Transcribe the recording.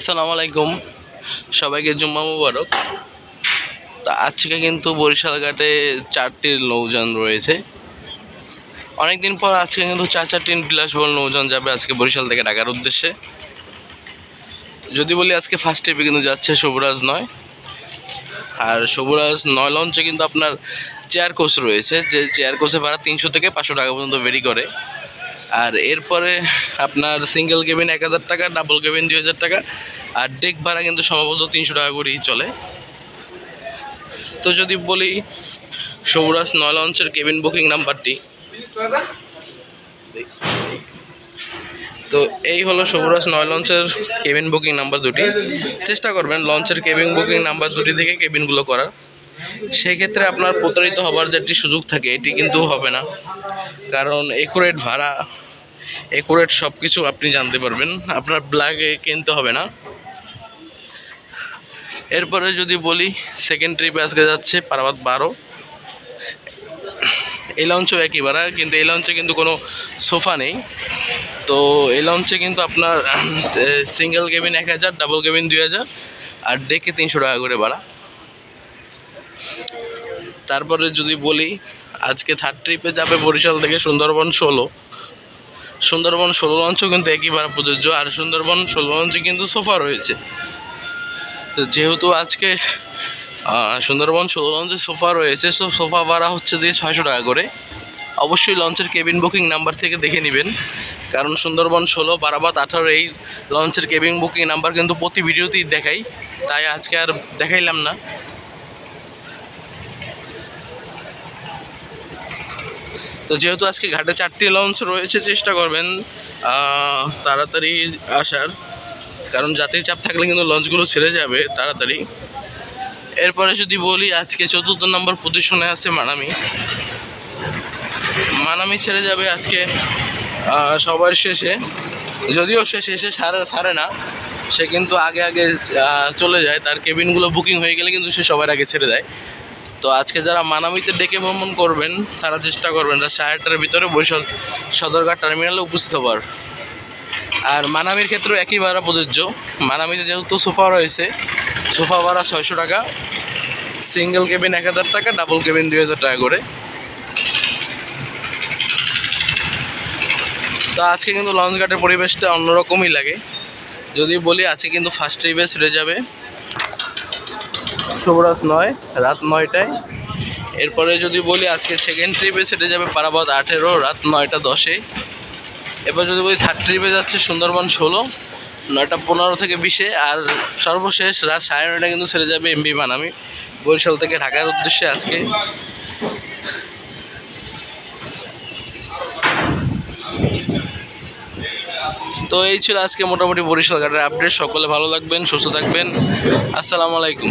আসসালামু আলাইকুম। সবাইকে জুম্মা মুবারক। তা আজকে কিন্তু বরিশাল ঘাটে চারটি নৌযান রয়েছে। অনেকদিন পর আজকে কিন্তু চার চারটি বিলাসবহুল নৌযান যাবে আজকে বরিশাল থেকে ঢাকার উদ্দেশ্যে। যদি বলি আজকে ফার্স্ট ট্রিপে কিন্তু যাচ্ছে সবুরাজ নয়। আর সবুরাজ নয় লঞ্চে কিন্তু আপনার চেয়ার কোচ রয়েছে, যে চেয়ার কোচে ভাড়া তিনশো থেকে পাঁচশো টাকা পর্যন্ত ভেরি করে। আর এরপরে আপনার সিঙ্গেল কেবিন এক হাজার টাকা ডাবল কেবিন দুই হাজার টাকা, আর ডেক ভাড়া কিন্তু সম্ভবত তিনশো টাকা করেই চলে। তো যদি বলি সৌরাজ নয় লঞ্চের কেবিন বুকিং নাম্বারটি। তো এই হলো সৌরাজ নয় লঞ্চের কেবিন বুকিং নাম্বার দুটি। চেষ্টা করবেন লঞ্চের কেবিন বুকিং নাম্বার দুটি থেকে কেবিনগুলো করার। সেক্ষেত্রে আপনার প্রতারিত হবার যে একটি সুযোগ থাকে, এটি কিন্তু হবে না। কারণ একুরেট ভাড়া একুরেট সব কিছু আপনি জানতে পারবেন। আপনার ব্ল্যাকে কিনতে হবে না। এরপরে যদি বলি সেকেন্ড ট্রিপে আজকে যাচ্ছে পারাবাদ বারো। এই লঞ্চও একই ভাড়া, কিন্তু এই লঞ্চে কিন্তু কোনো সোফা নেই। তো এই লঞ্চে কিন্তু আপনার সিঙ্গেল কেবিন এক হাজার ডাবল কেবিন দুই হাজার, আর ডেকে তিনশো টাকা করে ভাড়া। তারপরে যদি বলি, আজকে থার্ড ট্রিপে যাবে বরিশাল থেকে সুন্দরবন ষোলো। সুন্দরবন ষোলো লঞ্চও কিন্তু একই ভাড়া প্রযোজ্য, আর সুন্দরবন ষোলো লঞ্চে কিন্তু সোফা রয়েছে তো যেহেতু আজকে সুন্দরবন ষোলো লঞ্চে সোফা রয়েছে সো সোফা ভাড়া হচ্ছে দিয়ে ছয়শো টাকা করে। অবশ্যই লঞ্চের কেবিন বুকিং নাম্বার থেকে দেখে নেবেন, কারণ সুন্দরবন ষোলো, বারাবাত আঠারো এই লঞ্চের কেবিন বুকিং নাম্বার কিন্তু প্রতি ভিডিওতেই দেখাই, তাই আজকে আর দেখাইলাম না। তো যেহেতু আজকে ঘাটে চারটি লঞ্চ রয়েছে, চেষ্টা করবেন তাড়াতাড়ি আসার। কারণ যাত্রী চাপ থাকলে কিন্তু লঞ্চগুলো ছেড়ে যাবে তাড়াতাড়ি। এরপরে যদি বলি, আজকে চতুর্থ নম্বর পজিশনে আছে মানামি। মানামি ছেড়ে যাবে আজকে সবার শেষে। যদিও সে শেষে সারে সারে না, সে কিন্তু আগে আগে চলে যায়। তার কেবিনগুলো বুকিং হয়ে গেলে কিন্তু সে সবার আগে ছেড়ে দেয়। তো আজকে যারা মানামিতে ডেকে ভ্রমণ করবেন, তারা চেষ্টা করবেন রাত সাড়ে আটটার ভিতরে বরিশাল সদরঘাট টার্মিনালে উপস্থিত হবার। আর মানামির ক্ষেত্রেও একই ভাড়া প্রযোজ্য। মানামিতে যেহেতু সোফা রয়েছে, সোফা ভাড়া ছয়শো টাকা সিঙ্গেল কেবিন এক হাজার টাকা ডাবল কেবিন দুই হাজার টাকা করে। তো আজকে কিন্তু লঞ্চ ঘাটের পরিবেশটা অন্যরকমই লাগে। যদি বলি আজকে কিন্তু ফার্স্ট ট্রিপে ছেড়ে যাবে। শুভরাজ নয়, রাত নয়টায়। এরপরে যদি বলি আজকে সেকেন্ড ট্রিপে সেটে যাবে পারাবাদ আঠেরো, রাত নয়টা দশে। এরপর যদি বলি থার্ড ট্রিপে যাচ্ছে সুন্দরবন ষোলো, নয়টা পনেরো থেকে বিশে। আর সর্বশেষ রাত সাড়ে নয়টা কিন্তু ছেড়ে যাবে এমবি বানামি বরিশাল থেকে ঢাকার উদ্দেশ্যে আজকে। তো এই ছিল আজকে মোটামুটি বরিশাল ঘাটের আপডেট সকলে ভালো থাকবেন, সুস্থ থাকবেন। আসসালামু আলাইকুম।